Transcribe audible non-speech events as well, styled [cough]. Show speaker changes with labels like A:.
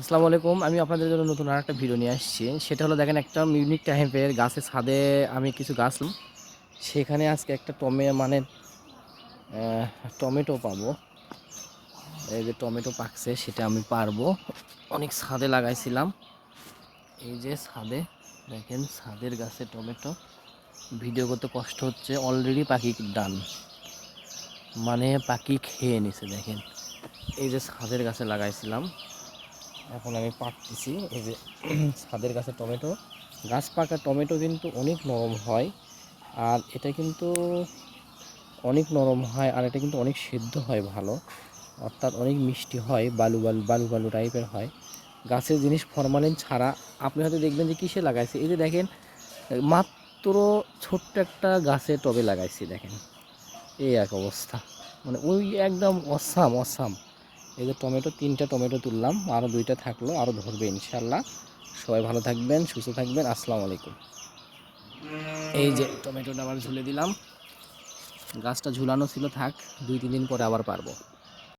A: আসসালামু আলাইকুম। আমি আপনাদের জন্য নতুন আর একটা ভিডিও নিয়ে আসছি। সেটা হলো দেখেন একটা ইউনিক টাইপের গাছের ছাদে আমি কিছু গাছ সেখানে আজকে একটা টমে মানে টমেটো পাবো। এই যে টমেটো পাকছে, সেটা আমি পারব। অনেক ছাদে লাগাইছিলাম। এই যে ছাদে, দেখেন ছাদের গাছে টমেটো। ভিডিও করতে কষ্ট হচ্ছে অলরেডি পাখি ডান। মানে পাখি খেয়ে নিছে, দেখেন। এই যে ছাদের গাছে লাগাইছিলাম। এখন আমি পাকতেছি এই যে [clears throat] ছাদের গাছে টমেটো। গাছ পাকা টমেটো কিন্তু অনেক নরম হয়, আর এটা কিন্তু অনেক নরম হয়, আর এটা কিন্তু অনেক সিদ্ধ হয় ভালো। অর্থাৎ অনেক মিষ্টি হয়, বালু বালু বালু বালু টাইপের হয়। গাছের জিনিস ফরমালিন ছাড়া আপনি হয়তো দেখবেন যে কিসে লাগাইছে? এই যে দেখেন, মাত্র ছোট্ট একটা গাছে টবে লাগাইছি, দেখেন। এই এক অবস্থা। মানে ওই একদম অসাম অসাম। এই যে টমেটো, তিনটা টমেটো তুললাম আরও দুইটা থাকল আরও ধরবে ইনশাল্লাহ সবাই ভালো থাকবেন, সুস্থ থাকবেন, আসসালামু আলাইকুম। এই যে টমেটোটা আবার ঝুলে দিলাম। গাছটা ঝুলানো ছিল, থাক, দুই তিন দিন পরে আবার পারব।